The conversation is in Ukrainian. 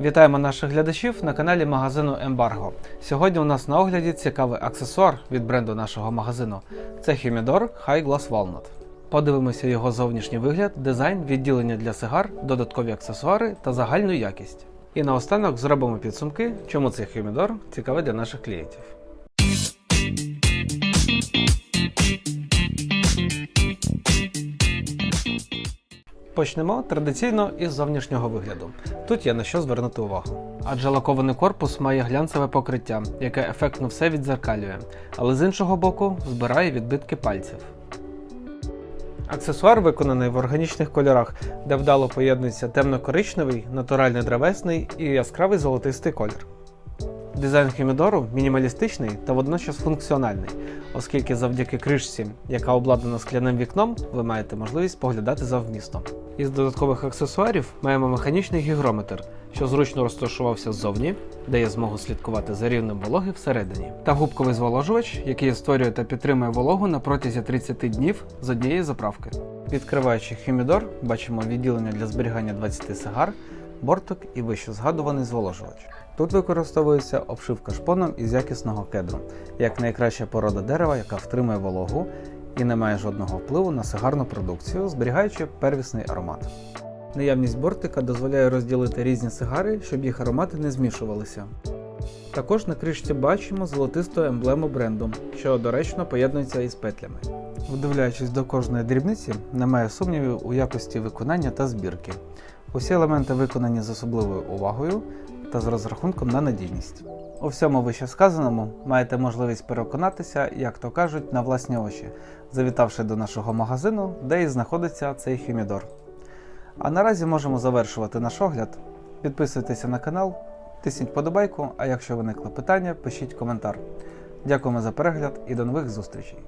Вітаємо наших глядачів на каналі магазину Ембарго. Сьогодні у нас на огляді цікавий аксесуар від бренду нашого магазину. Це Humidor High Glass Walnut. Подивимося його зовнішній вигляд, дизайн, відділення для сигар, додаткові аксесуари та загальну якість. І наостанок зробимо підсумки, чому цей Humidor цікавий для наших клієнтів. Почнемо традиційно із зовнішнього вигляду. Тут є на що звернути увагу. Адже лакований корпус має глянцеве покриття, яке ефектно все відзеркалює, але з іншого боку збирає відбитки пальців. Аксесуар виконаний в органічних кольорах, де вдало поєднується темно-коричневий, натуральний древесний і яскравий золотистий колір. Дизайн хімідору мінімалістичний та водночас функціональний, оскільки завдяки кришці, яка обладнана скляним вікном, ви маєте можливість поглядати за вмістом. Із додаткових аксесуарів маємо механічний гігрометр, що зручно розташувався ззовні, дає змогу слідкувати за рівнем вологи всередині, та губковий зволожувач, який створює та підтримує вологу на протязі 30 днів з однієї заправки. Відкриваючи хімідор, бачимо відділення для зберігання 20 сигар, бортик і вище згадуваний зволожувач. Тут використовується обшивка шпоном із якісного кедру, як найкраща порода дерева, яка втримує вологу і не має жодного впливу на сигарну продукцію, зберігаючи первісний аромат. Наявність бортика дозволяє розділити різні сигари, щоб їх аромати не змішувалися. Також на кришці бачимо золотисту емблему бренду, що доречно поєднується із петлями. Вдивляючись до кожної дрібниці, немає сумнівів у якості виконання та збірки. Усі елементи виконані з особливою увагою та з розрахунком на надійність. У всьому вище сказаному маєте можливість переконатися, як то кажуть, на власні очі, завітавши до нашого магазину, де і знаходиться цей хімідор. А наразі можемо завершувати наш огляд. Підписуйтеся на канал, тисніть подобайку, а якщо виникли питання, пишіть коментар. Дякуємо за перегляд і до нових зустрічей!